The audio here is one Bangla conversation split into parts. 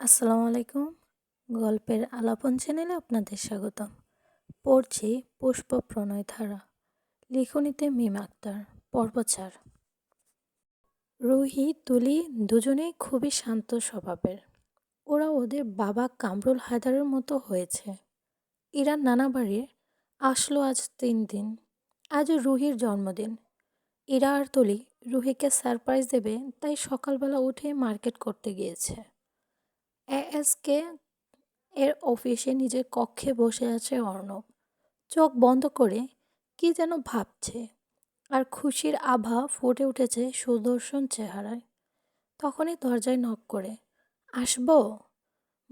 আসসালামু আলাইকুম। গল্পের আলাপন চ্যানেলে আপনাদের স্বাগতম। পড়ছি পুষ্প প্রণয় ধারা। লিখনিতে মিম আক্তার। পর্বচার রুহি, তুলি দুজনেই খুবই শান্ত স্বভাবের। ওরা ওদের বাবা কামরুল হায়দারের মতো হয়েছে। ইরান নানা বাড়ির আসলো আজ তিন দিন। আজ রুহির জন্মদিন। ইরা আর তুলি রুহিকে সারপ্রাইজ দেবে, তাই সকালবেলা উঠে মার্কেট করতে গিয়েছে। এএসকে এর অফিসে নিজের কক্ষে বসে আছে অর্ণব। চোখ বন্ধ করে কি যেন ভাবছে আর খুশির আভা ফুটে উঠেছে সুদর্শন চেহারায়। তখনই দরজায় নক করে, আসব?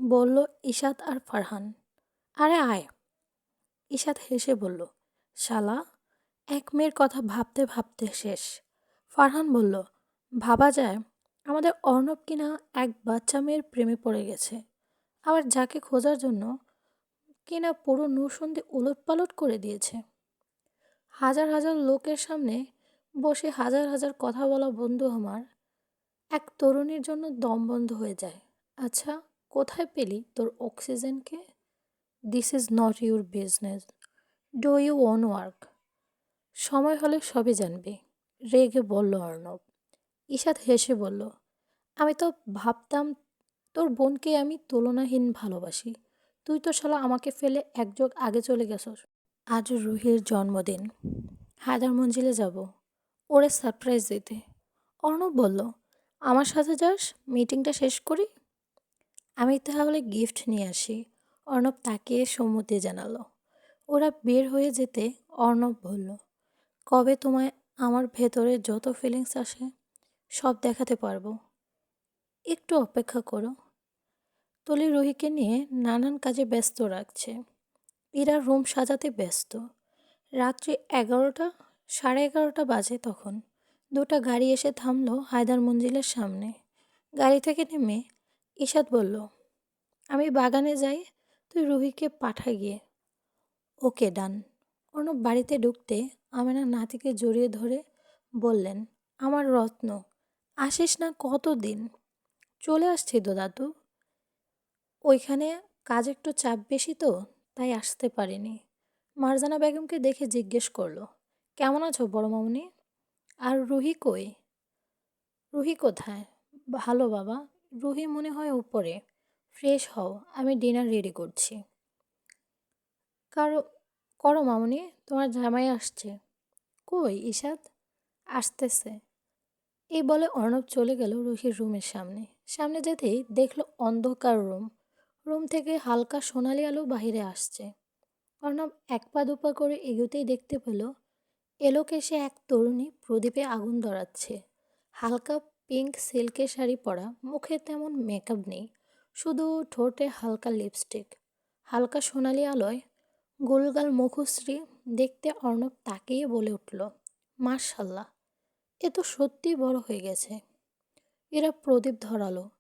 বলল ইশাত আর ফারহান। আরে আয়। ইশাত হেসে বলল, শালা, এক মেয়ের কথা ভাবতে ভাবতে শেষ। ফারহান বলল, ভাবা যায় আমাদের অর্ণব কিনা এক বাচ্চা মেয়ের প্রেমে পড়ে গেছে। আবার যাকে খোঁজার জন্য কিনা পুরো নৌসন্ধি উলট পালট করে দিয়েছে। হাজার হাজার লোকের সামনে বসে হাজার হাজার কথা বলা বন্ধু আমার এক তরুণীর জন্য দম বন্ধ হয়ে যায়। আচ্ছা কোথায় পেলি তোর অক্সিজেনকে? This is not your business do you own work সময় হলে সবই জানবি। রেগে বলল অর্ণব। ঈশাদ হেসে বলল আমি তো ভাবতাম, তোর বোনকে আমি তুলনাহীন ভালোবাসি। তুই তো শালা আমাকে ফেলে একযোগ আগে চলে গেছস। আজ রুহির জন্মদিন। হায়দার মঞ্জিলে যাব। ওরে সারপ্রাইজ দিতে। অর্ণব বলল, আমার সাথে যাস? মিটিংটা শেষ করি? আমি তাহলে গিফট নিয়ে আসি। অর্ণব তাকিয়ে সম্মতি জানালো। ওরা বের হয়ে যেতে অর্ণব বলল, কবে তোমায় আমার ভেতরে যত ফিলিংস আসে, সব দেখাতে পারব। একটু অপেক্ষা করো। তলি রুহিকে নিয়ে নানান কাজে ব্যস্ত রাখছে। ইরা রুম সাজাতে ব্যস্ত। রাত্রি এগারোটা, সাড়ে এগারোটা বাজে তখন। দুটা গাড়ি এসে থামলো হায়দার মঞ্জিলের সামনে। গাড়ি থেকে নেমে ইশাদ বলল, আমি বাগানে যাই, তুই রুহিকে পাঠা গিয়ে। ওকে ডান। অর্ণব বাড়িতে ঢুকতে আমেনা নাতিকে জড়িয়ে ধরে বললেন, আমার রত্ন, আসিস না কতদিন? চলে আসছি তো দাদু। ওইখানে কাজ একটু চাপ বেশি তো, তাই আসতে পারিনি। মারজানা বেগমকে দেখে জিজ্ঞেস করল, কেমন আছো বড় মামনি? আর রুহি কই? রুহি কোথায়? ভালো বাবা, রুহি মনে হয় উপরে। ফ্রেশ হও, আমি ডিনার রেডি করছি। কারও, করো মামনি, তোমার জামাই আসছে। কই ঈশাদ আসতেছে। এই বলে অর্ণব চলে গেল রুহির রুমের সামনে। সামনে যেতেই দেখল অন্ধকার রুম। রুম থেকে হালকা সোনালি আলো বাহিরে আসছে। অর্ণব এক পা দুপা করে এগোতেই দেখতে পেল, এলোকে সে এক তরুণী প্রদীপে আগুন ধরাচ্ছে। হালকা পিঙ্ক সিল্কের শাড়ি পরা, মুখে তেমন মেকআপ নেই, শুধু ঠোঁটে হালকা লিপস্টিক। হালকা সোনালি আলোয় গোলগাল মুখশ্রী দেখতে অর্ণব তাকিয়ে বলে উঠল মার্শাল্লাহ এ তো সত্যিই বড় হয়ে গেছে। এরা প্রদীপ ধরালো।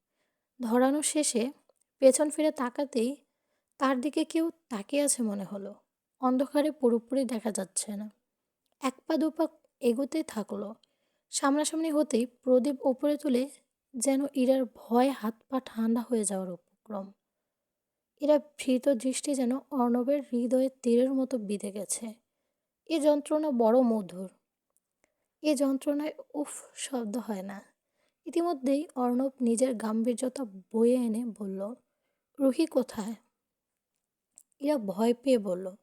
ধরানো শেষে পেছন ফিরে তাকাতেই তার দিকে কেউ তাকিয়ে আছে মনে হলো। অন্ধকারে পুরোপুরি দেখা যাচ্ছে না। এক পা দুপা এগোতেই থাকল। সামনাসামনি হতেই প্রদীপ ওপরে তুলে যেন ইরার ভয় হাত পা ঠান্ডা হয়ে যাওয়ার উপক্রম। এরা ভীত দৃষ্টি যেন অর্ণবের হৃদয়ের তীরের মতো বিঁধে গেছে। এ যন্ত্রণা বড় মধুর। এ যন্ত্রণায় উফ, শব্দ হয় না। ইতিমধ্যেই অর্ণব নিজের গাম্ভীর্যতা বয়ে এনে বলল, রুহি কোথায়? এরা ভয় পেয়ে বলল,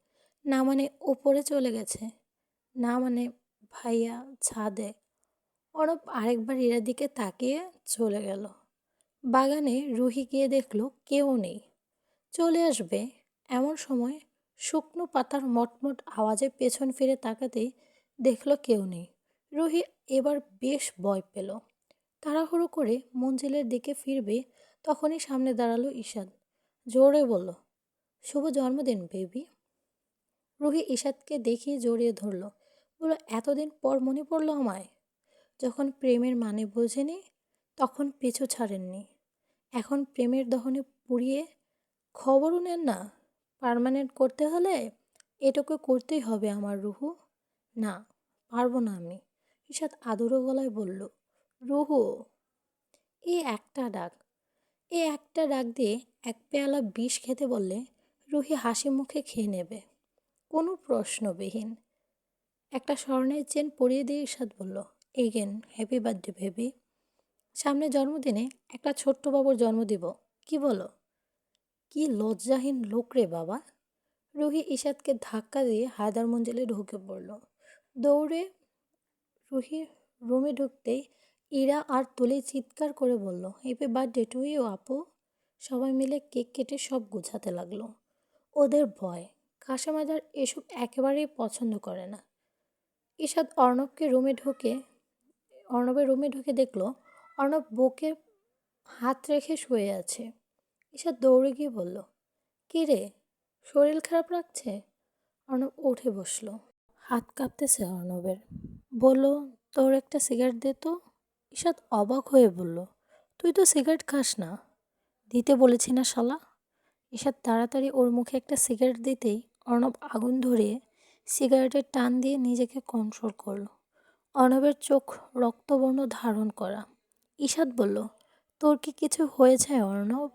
না মানে ওপরে চলে গেছে। না মানে ভাইয়া ছাদে। অর্ণব আরেকবার ইরার দিকে তাকিয়ে চলে গেল। বাগানে রুহি গিয়ে দেখল কেউ নেই। চলে আসবে এমন সময় শুকনো পাতার মটমট আওয়াজে পেছন ফিরে তাকাতেই দেখল কেউ নেই। রুহি এবার বেশ ভয় পেল। তাড়াহুড়ো করে মঞ্জিলের দিকে ফিরবে তখনই সামনে দাঁড়াল ঈশাদ জোরে বলল, শুভ জন্মদিন, বেবি। রুহি ঈশাদকে দেখিয়ে জড়িয়ে ধরল বলল এতদিন পর মনে পড়ল আমায়? যখন প্রেমের মানে বোঝেনি, তখন পিছু ছাড়েননি। এখন প্রেমের দহনে পুড়িয়ে খবরও নেন না। পারমানেন্ট করতে হলে এটুকু করতেই হবে আমার রুহু। না, পারব না আমি। ঈশাদ আদুরো গলায় বলল রুহু। এ একটা ডাক। এ একটা ডাক দিয়ে এক পেয়ালা বিষ খেতে বললে রুহি হাসি মুখে খেয়ে নেবে। কোনো প্রশ্নবিহীন। একটা স্বর্ণের চেন পরিয়ে দিয়ে ঈশাদ বলল, এগেন, হ্যাপি বার্থডে বেবি। সামনে জন্মদিনে একটা ছোট্ট বাবুর জন্ম দিব। কি বলো? কি লজ্জাহীন লোক রে বাবা। রুহি ঈশাদকে ধাক্কা দিয়ে হায়দার মঞ্জিলে ঢুকে পড়ল। দৌড়ে রুহি রুমে ঢুকতেই ইরা আর তুলি চিৎকার করে বলল হ্যাপি বার্থডে টু ইউ আপু। সবাই মিলে কেক কেটে সব গুছাতে লাগল। ওদের ভয় কাশেম আজার এসব একেবারেই পছন্দ করে না। ঈশাদ অর্ণবকে রুমে ঢুকে, অর্ণবের রুমে ঢুকে দেখল, অর্ণব বুকে হাত রেখে শুয়ে আছে। ঈশাদ দৌড়ে গিয়ে বলল, কী রে, শরীর খারাপ রাখছে অর্ণব উঠে বসল। হাত কাঁপতেছে অর্ণবের। বলল, তোর একটা সিগারেট দে তো। ঈশাদ অবাক হয়ে বলল, তুই তো সিগারেট খাস না? দিতে বলেছি না, শালা। ঈশাদ তাড়াতাড়ি ওর মুখে একটা সিগারেট দিতেই অর্ণব আগুন ধরিয়ে সিগারেটের টান দিয়ে নিজেকে কন্ট্রোল করল। অর্ণবের চোখ রক্তবর্ণ ধারণ করা। ঈশাদ বলল, তোর কি কিছু হয়েছে, অর্ণব?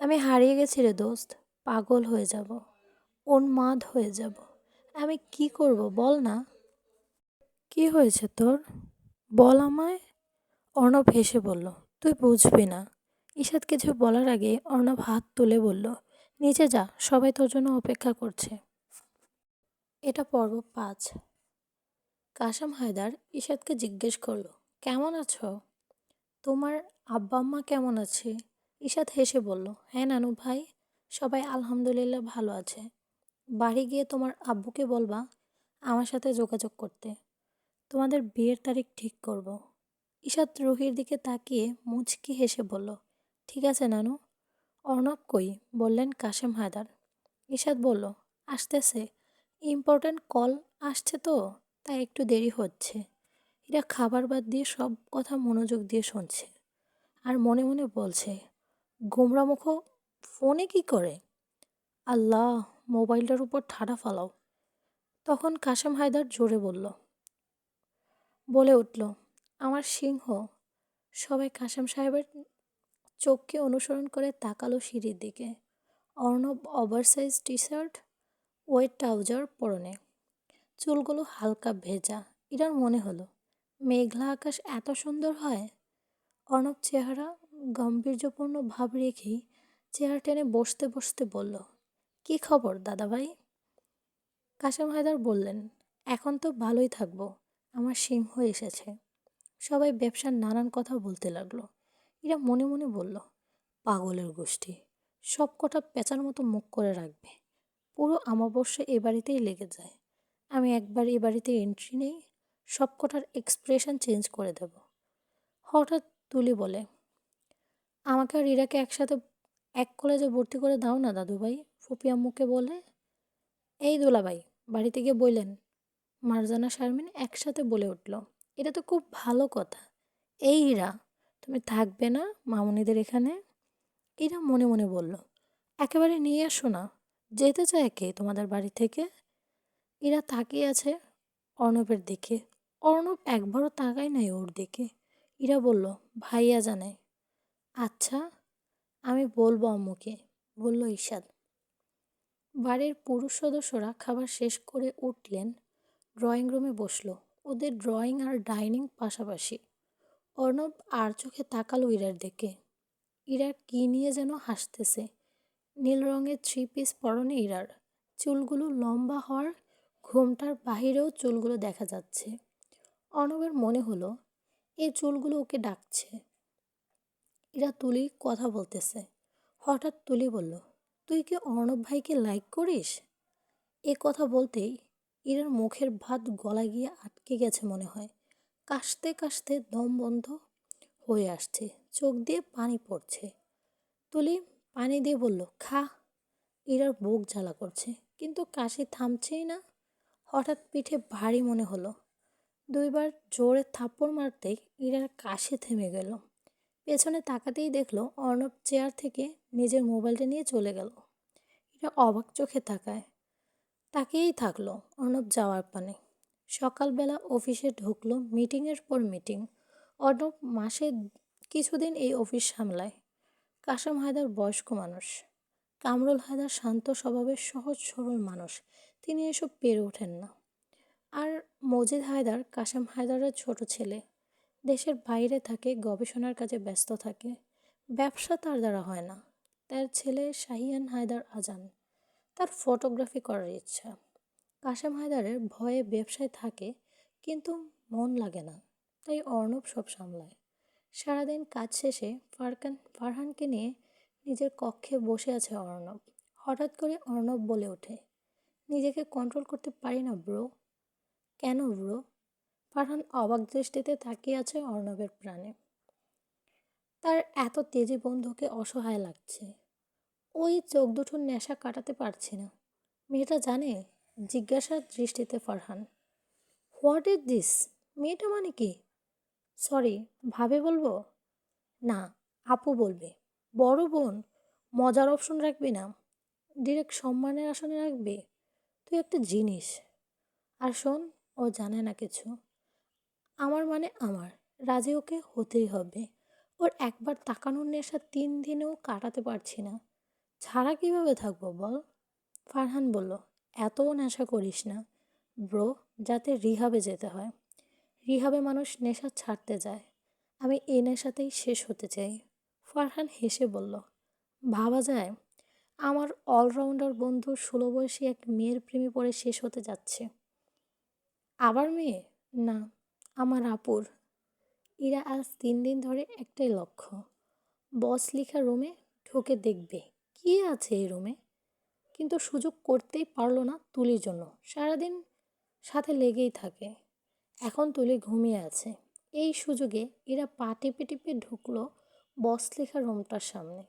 আমি হারিয়ে গেছি রে দোস্ত, পাগল হয়ে যাব, উন্মাদ হয়ে যাব। আমি কি করব, বল না। কি হয়েছে তোর? বল আমায়। অর্ণব হেসে বলল, তুই বুঝবি না। ঈশাদ কিছু বলার আগে অর্ণব হাত তুলে বলল, নিচে যা, সবাই তোর জন্য অপেক্ষা করছে। এটা পর্ব পাঁচ। কাসাম হায়দার ঈশাদকে জিজ্ঞেস করল, কেমন আছো? তোমার আব্বা আম্মা কেমন আছে? ঈশাদ হেসে বলল হ্যাঁ নানু ভাই, সবাই আলহামদুলিল্লাহ ভালো আছে। বাড়ি গিয়ে তোমার আব্বুকে বলবা আমার সাথে যোগাযোগ করতে। তোমাদের বিয়ের তারিখ ঠিক করব। ঈশাদ রুহির দিকে তাকিয়ে মুচকি হেসে বলল, ঠিক আছে নানু। অর্ণব কই? বললেন কাশেম হায়দার। ঈশাদ বলল, আসতেছে। ইম্পর্ট্যান্ট কল আসছে তো, তাই একটু দেরি হচ্ছে। এরা খাবার বাদ দিয়ে সব কথা মনোযোগ দিয়ে শুনছে। আর মনে মনে বলছে, গোমরামুখ ফোনে কি করে? আল্লাহ, মোবাইলটার উপর ঠাডা ফালাও। তখন কাশেম হায়দার জোরে বলল, বলে উঠল আমার সিংহ। সবাই কাশেম সাহেবের চোখকে অনুসরণ করে তাকালো সিঁড়ির দিকে। Arnab oversize T shirt wide trouser পরনে। চুলগুলো হালকা ভেজা। ইরার মনে হলো, মেঘলা আকাশ এত সুন্দর হয়। অর্ণব চেহারা গাম্ভীর্যপূর্ণ ভাব রেখেই চেয়ার টেনে বসতে বসতে বলল, কি খবর দাদাভাই? কাশেম হায়দার বললেন, এখন তো ভালোই থাকব। আমার সিংহ এসেছে। সবাই ব্যবসার নানান কথা বলতে লাগল। এরা মনে মনে বলল, পাগলের গোষ্ঠী সব কটা পেঁচার মতো মুখ করে রাখবে। পুরো আমাবস্যা এ বাড়িতেই লেগে যায়। আমি একবার এ বাড়িতে এন্ট্রি নেই সব কটার এক্সপ্রেশন চেঞ্জ করে দেব। হঠাৎ তুলি বলে, আমাকে আর ইরাকে একসাথে এক কলেজে ভর্তি করে দাও না, দাদুভাই ফুপি আম্মুকে বলে। এই দুলাভাই, বাড়িতে গিয়ে বললেন। মারজানা শারমিন একসাথে বলে উঠল এটা তো খুব ভালো কথা। এই ইরা, তুমি থাকবে না মামুনিদের এখানে? এরা মনে মনে বলল, একেবারে নিয়ে আসো না, যেতে চায় কে তোমাদের বাড়ি থেকে? এরা তাকিয়ে আছে অর্ণবের দিকে। অর্ণব একবারও তাকায় নাই ওর দিকে। ইরা বলল, ভাইয়া জানে। আচ্ছা আমি বলব আম্মুকে, বলল ঈশাদ বাড়ির পুরুষ সদস্যরা খাবার শেষ করে উঠলেন, ড্রয়িং রুমে বসল। ওদের ড্রয়িং আর ডাইনিং পাশাপাশি। অর্ণব আর চোখে তাকালো ইরার দিকে। ইরার কী নিয়ে যেন হাসতেছে। নীল রঙের থ্রি পিস পরনে ইরার। চুলগুলো লম্বা হওয়ার ঘুমটার বাহিরেও চুলগুলো দেখা যাচ্ছে। অর্ণবের মনে হলো এই চুলগুলো ওকে ডাকছে। এরা তুলি কথা বলতেছে। হঠাৎ তুলি বলল, তুই কি অর্ণব ভাইকে লাইক করিস? এ কথা বলতেই ইরার মুখের ভাত গলা গিয়ে আটকে গেছে মনে হয়। কাশতে কাশতে দম বন্ধ হয়ে আসছে। চোখ দিয়ে পানি পড়ছে। তুলি পানি দিয়ে বলল, খা। ইরার বুক জ্বালা করছে। কিন্তু কাশি থামছেই না। হঠাৎ পিঠে ভারী মনে হলো। দুইবার জোরে থাপ্পড় মারতেই ইরার কাশি থেমে গেল। পেছনে তাকাতেই দেখল অর্ণব চেয়ার থেকে নিজের মোবাইলটা নিয়ে চলে গেল। এরা অবাক চোখে তাকায়। তাকেই থাকল অর্ণব যাওয়ার পানে। সকালবেলা অফিসে ঢুকলো মিটিংয়ের পর মিটিং। অর্ণব মাসে কিছুদিন এই অফিস সামলায়। কাশেম হায়দার বয়স্ক মানুষ। কামরুল হায়দার শান্ত স্বভাবের সহজ সরল মানুষ। তিনি এসব পেরে ওঠেন না। আর মজিদ হায়দার কাশেম হায়দারের ছোট ছেলে। দেশের বাইরে থাকে, গবেষণার কাজে ব্যস্ত থাকে। ব্যবসা তার দ্বারা হয় না। তার ছেলে শাহিয়ান হায়দার আজান। তার ফটোগ্রাফি করার ইচ্ছা। কাশেম হায়দারের ভয়ে ব্যবসায় থাকে, কিন্তু মন লাগে না, তাই অর্ণব সব সামলায়। সারাদিন কাজ শেষে ফারকান, ফারহানকে নিয়ে নিজের কক্ষে বসে আছে অর্ণব। হঠাৎ করে অর্ণব বলে ওঠে, নিজেকে কন্ট্রোল করতে পারি না ব্রো কেন ব্রো ফারহান অবাক দৃষ্টিতে তাকিয়ে আছে অর্ণবের প্রাণে। তার এত তেজি বন্ধুকে অসহায় লাগছে। ওই চোখ দুটোর নেশা কাটাতে পারছি না। মেয়েটা জানে, জিজ্ঞাসার দৃষ্টিতে ফারহান। হোয়াট ইজ দিস মেয়েটা মানে কি? সরি ভাবে বলব? না, আপু বলবে। বড় বোন, মজার অপশন রাখবি না। ডিরেক্ট সম্মানের আসনে রাখবি। তুই একটা জিনিস। আর শোন, ও জানে না কিছু। আমার মানে আমার। রাজি ওকে হতেই হবে। ওর একবার তাকানোর নেশা তিন দিনেও কাটাতে পারছি না। ছাড়া কীভাবে থাকব বল? ফারহান বলল এতও নেশা করিস না। ব্রো, যাতে রিহাবে যেতে হয়। রিহাবে মানুষ নেশা ছাড়তে যায়। আমি এই নেশাতেই শেষ হতে চাই। ফারহান হেসে বলল, ভাবা যায়। আমার অলরাউন্ডার বন্ধু ষোলো বয়সী এক মেয়ের প্রেমে পড়ে শেষ হতে যাচ্ছে। আবার মেয়ে? না, আমার আপুর। এরা আজ তিন দিন ধরে একটাই লক্ষ্য। বস লিখা রুমে ঢুকে দেখবে। কি আছে এই রুমে কিন্তু সুযোগ করতেই পারল না তুলির জন্য। সারাদিন সাথে লেগেই থাকে। এখন তুলি ঘুমিয়ে আছে। এই সুযোগে এরা পা টিপে টিপে ঢুকলো বস লেখা রুমটার সামনে।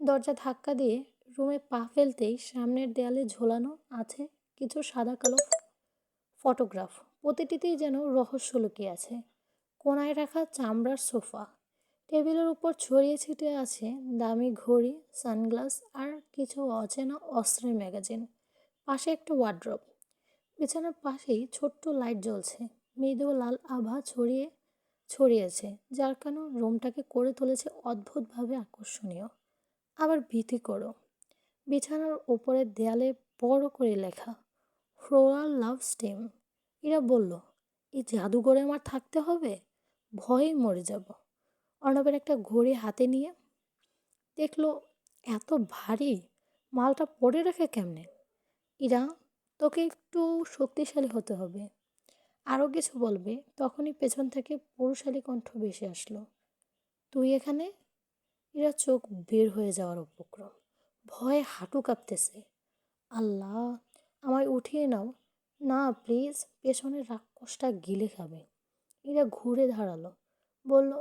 দরজা ধাক্কা দিয়ে রুমে পা ফেলতেই সামনের দেয়ালে ঝোলানো আছে কিছু সাদা কালো ফটোগ্রাফ প্রতিটিতেই যেন রহস্য লুকিয়ে আছে। কোনায় রাখা চামড়ার সোফা। টেবিলের উপর ছড়িয়ে ছিটিয়ে আছে দামি ঘড়ি, সানগ্লাস আর কিছু অচেনা অস্ত্রের ম্যাগাজিন। পাশে একটা ওয়ার্ড্রপ বিছানার পাশেই ছোট্ট লাইট জ্বলছে। মৃদু লাল আভা ছড়িয়ে ছড়িয়েছে, যার কেন রুমটাকে করে তুলেছে অদ্ভুতভাবে আকর্ষণীয়। আবার ভীতি করো। বিছানার ওপরের দেয়ালে বড় করে লেখা ফ্লোরাল লাভ স্টেম এরা বলল, এই জাদুঘরে আমার থাকতে হবে? ভয়ে মরে যাব। অর্ণবের একটা ঘড়ি হাতে নিয়ে দেখল, এত ভারী, মালটা পড়ে রাখে কেমনে? ইরা, তোকে একটু শক্তিশালী হতে হবে। আরও কিছু বলবে? তখনই পেছন থেকে পুরুষালী কণ্ঠ ভেসে আসলো, তুই এখানে? এরা চোখ বের হয়ে যাওয়ার উপক্রম। ভয়ে হাঁটু কাঁপতেছে। আল্লাহ, আমায় উঠিয়ে নাও। না, প্লিজ, পেছনের রাক্ষসটা গিলে খাবে। এরা ঘুরে দাঁড়াল, বলল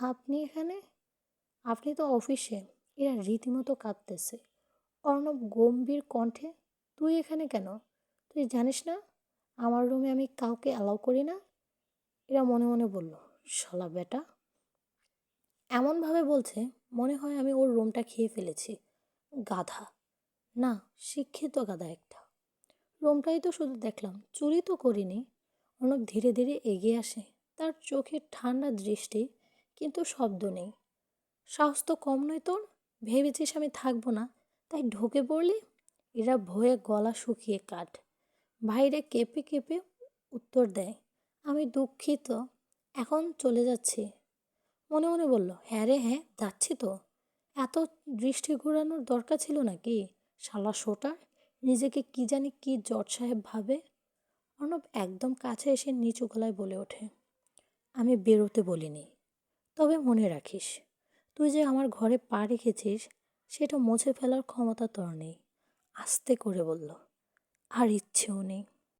আপনি এখানে? আপনি তো অফিসে এরা রীতিমতো কাঁদতেছে। অর্ণব গম্ভীর কণ্ঠে, তুই এখানে কেন? তুই জানিস না? আমার রুমে আমি কাউকে অ্যালাউ করি না? এরা মনে মনে বলল, শালা বেটা। এমনভাবে বলছে, মনে হয় আমি ওর রুমটা খেয়ে ফেলেছি। গাধা। না, শিক্ষিত গাধা একটা। রুমটাই তো শুধু দেখলাম, চুরি তো করিনি। অর্ণব ধীরে ধীরে এগিয়ে আসে, তার চোখের ঠান্ডা দৃষ্টি কিন্তু শব্দ নেই। সাহস তো কম নয় তোর। ভেবেছিস আমি থাকব না। তাই ঢুকে পড়লি। এরা ভয়ে গলা শুকিয়ে কাট ভাইরে কেঁপে কেঁপে উত্তর দেয়, আমি দুঃখিত। এখন চলে যাচ্ছি। মনে মনে বলল হ্যাঁ রে হ্যাঁ যাচ্ছি তো। এত দৃষ্টি ঘোরানোর দরকার ছিল নাকি? শালা শোটার নিজেকে কি জানি কি জট সাহেব ভাবে? অর্ণব একদম কাছে এসে নিচু গলায় বলে ওঠে, আমি বেরোতে বলিনি। তবে মনে রাখিস, তুই যে আমার ঘরে পা রেখেছিস, সেটা মুছে ফেলার ক্ষমতা তোর নেই, আস্তে করে বলল। আর ইচ্ছেও নেই।